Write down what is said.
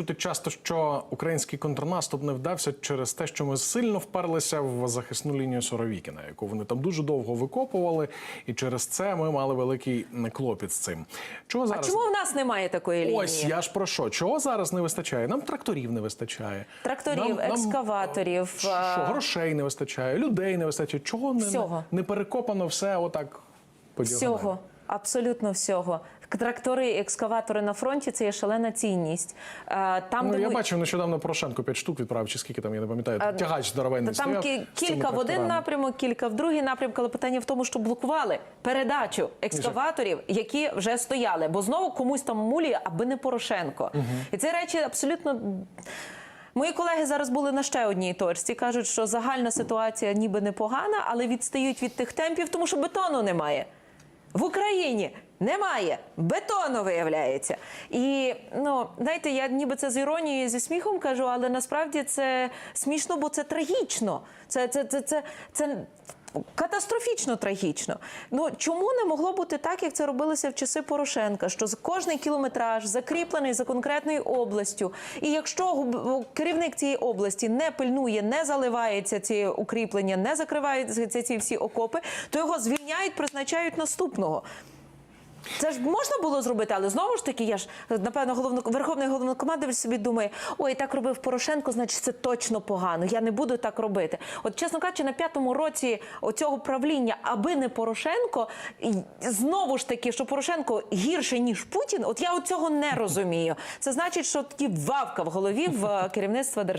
чути часто, що український контрнаступ не вдався через те, що ми сильно вперлися в захисну лінію Соровікіна, яку вони там дуже довго викопували, і через це ми мали великий клопіт з цим. Чого А чому в нас немає такої лінії? Ось я ж про що? Чого зараз не вистачає? Нам тракторів не вистачає. Тракторів, екскаваторів, Що, грошей не вистачає, людей не вистачає. Чого не, не перекопано все отак по? Всього, абсолютно всього. Трактори, екскаватори на фронті це є шалена цінність. Е, Там, Ну, де я ми- бачив нещодавно Порошенко 5 штук відправив, чи скільки там, я не пам'ятаю. Тягач здоровенний Там стояв кілька в один напрямок, кілька в другий напрямок, але питання в тому, що блокували передачу екскаваторів, які вже стояли, бо знову комусь там мулі, аби не Порошенко. І ці речі абсолютно. Мої колеги зараз були на ще одній точці. кажуть, що загальна ситуація ніби непогана, але відстають від тих темпів, тому що бетону немає. В Україні немає бетону, виявляється. І ну знаєте, я ніби це з іронією, зі сміхом кажу, але насправді це смішно, бо це трагічно. Це, це, це, це, це катастрофічно трагічно. Ну чому не могло бути так, як це робилося в часи Порошенка? Що з- кожний кілометраж закріплений за конкретною областю, і якщо керівник цієї області не пильнує, не заливається ці укріплення, не закриваються ці всі окопи, то його звільняють, призначають наступного. Це ж можна було зробити, але знову ж таки, я ж напевно головно верховний головнокомандувач собі думає: ой, так робив Порошенко, значить це точно погано. Я не буду так робити. От, чесно кажучи, на п'ятому році оцього правління, аби не Порошенко, знову ж таки, що Порошенко гірше ніж Путін. От я цього не розумію. Це значить, що тоді вавка в голові в е, керівництва держави.